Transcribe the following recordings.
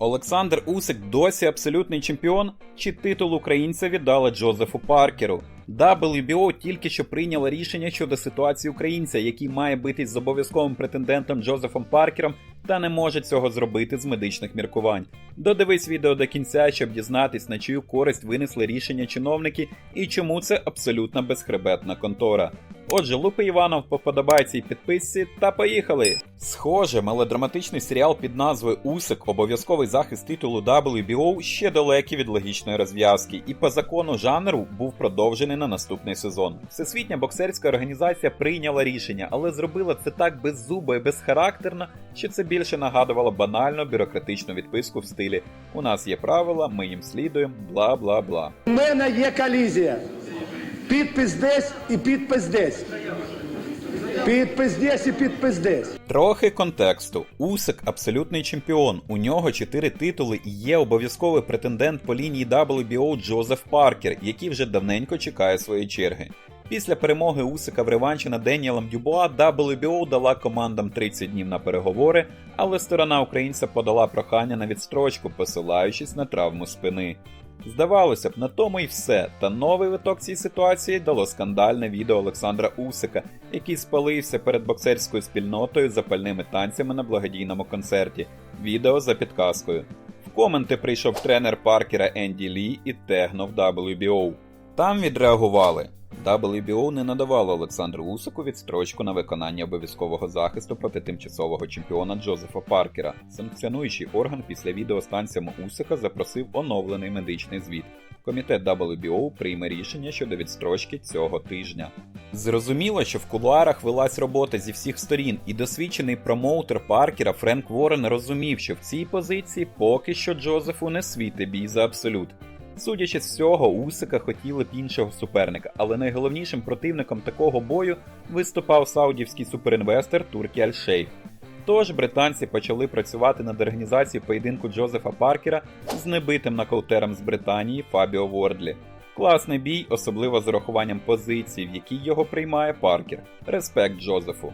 Олександр Усик досі абсолютний чемпіон, чи титул українця віддали Джозефу Паркеру? WBO тільки що прийняло рішення щодо ситуації українця, який має битись з обов'язковим претендентом Джозефом Паркером, та не може цього зробити з медичних міркувань. Додивись відео до кінця, щоб дізнатись, на чию користь винесли рішення чиновники і чому це абсолютно безхребетна контора. Отже, Лупи Іванов по подобайці і підписці та поїхали! Схоже, мелодраматичний серіал під назвою Усик обов'язковий захист титулу WBO ще далекий від логічної розв'язки, і по закону жанру був продовжений на наступний сезон. Всесвітня боксерська організація прийняла рішення, але зробила це так беззубо і безхарактерно, що це більше нагадувало банальну бюрократичну відписку в стилі У нас є правила, ми їм слідуємо, бла бла бла. У мене є колізія. Підпис десь і підпис десь. Підпис десь і підпис десь. Трохи контексту. Усик абсолютний чемпіон. У нього чотири титули і є обов'язковий претендент по лінії WBO Джозеф Паркер, який вже давненько чекає своєї черги. Після перемоги Усика в реванші над Деніелом Дюбуа WBO дала командам 30 днів на переговори, але сторона українця подала прохання на відстрочку, посилаючись на травму спини. Здавалося б, на тому і все. Та новий виток цієї ситуації дало скандальне відео Олександра Усика, який спалився перед боксерською спільнотою запальними танцями на благодійному концерті. Відео за підказкою. В коменти прийшов тренер Паркера Енді Лі і тегнув WBO. Там відреагували. WBO не надавало Олександру Усику відстрочку на виконання обов'язкового захисту проти тимчасового чемпіона Джозефа Паркера. Санкціонуючий орган після відео з Усика запросив оновлений медичний звіт. Комітет WBO прийме рішення щодо відстрочки цього тижня. Зрозуміло, що в кулуарах велась робота зі всіх сторін, і досвідчений промоутер Паркера Френк Ворен розумів, що в цій позиції поки що Джозефу не світи бій за абсолют. Судячи з цього, Усика хотіли б іншого суперника, але найголовнішим противником такого бою виступав саудівський суперінвестор Туркі Аль-Шейх. Тож британці почали працювати над організацією поєдинку Джозефа Паркера з небитим нокаутером з Британії Фабіо Вордлі. Класний бій, особливо з урахуванням позиції, в якій його приймає Паркер. Респект Джозефу.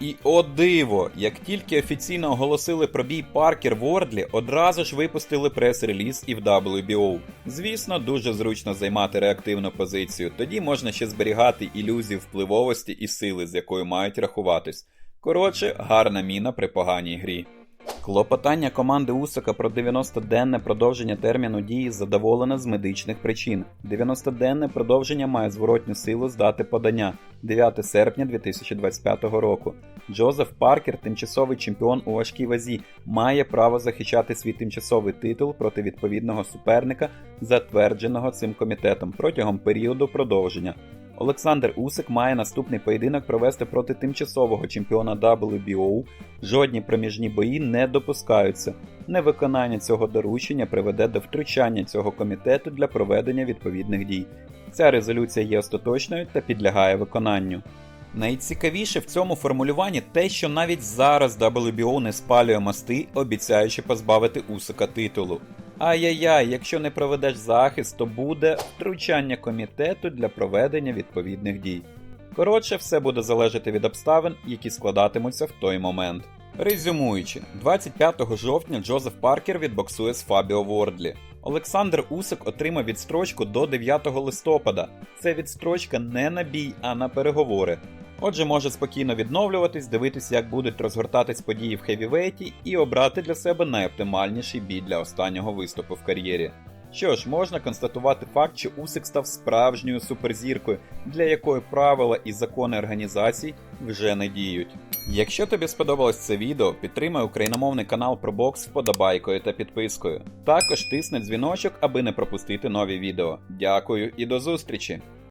І о диво! Як тільки офіційно оголосили про бій Паркер Вордлі, одразу ж випустили прес-реліз і в WBO. Звісно, дуже зручно займати реактивну позицію, тоді можна ще зберігати ілюзію впливовості і сили, з якою мають рахуватись. Коротше, гарна міна при поганій грі. Клопотання команди Усика про 90-денне продовження терміну дії задоволене з медичних причин. 90-денне продовження має зворотню силу з дати подання 9 серпня 2025 року. Джозеф Паркер, тимчасовий чемпіон у важкій вазі, має право захищати свій тимчасовий титул проти відповідного суперника, затвердженого цим комітетом протягом періоду продовження. Олександр Усик має наступний поєдинок провести проти тимчасового чемпіона WBO. Жодні проміжні бої не допускаються. Невиконання цього доручення приведе до втручання цього комітету для проведення відповідних дій. Ця резолюція є остаточною та підлягає виконанню. Найцікавіше в цьому формулюванні те, що навіть зараз WBO не спалює мости, обіцяючи позбавити Усика титулу. Ай-яй-яй, якщо не проведеш захист, то буде втручання комітету для проведення відповідних дій. Коротше, все буде залежати від обставин, які складатимуться в той момент. Резюмуючи, 25 жовтня Джозеф Паркер відбоксує з Фабіо Вордлі. Олександр Усик отримав відстрочку до 9 листопада. Це відстрочка не на бій, а на переговори. Отже, може спокійно відновлюватись, дивитись, як будуть розгортатись події в хевівейті, і обрати для себе найоптимальніший бій для останнього виступу в кар'єрі. Що ж, можна констатувати факт, що Усик став справжньою суперзіркою, для якої правила і закони організацій вже не діють. Якщо тобі сподобалось це відео, підтримай україномовний канал про бокс вподобайкою та підпискою. Також тисни дзвіночок, аби не пропустити нові відео. Дякую і до зустрічі!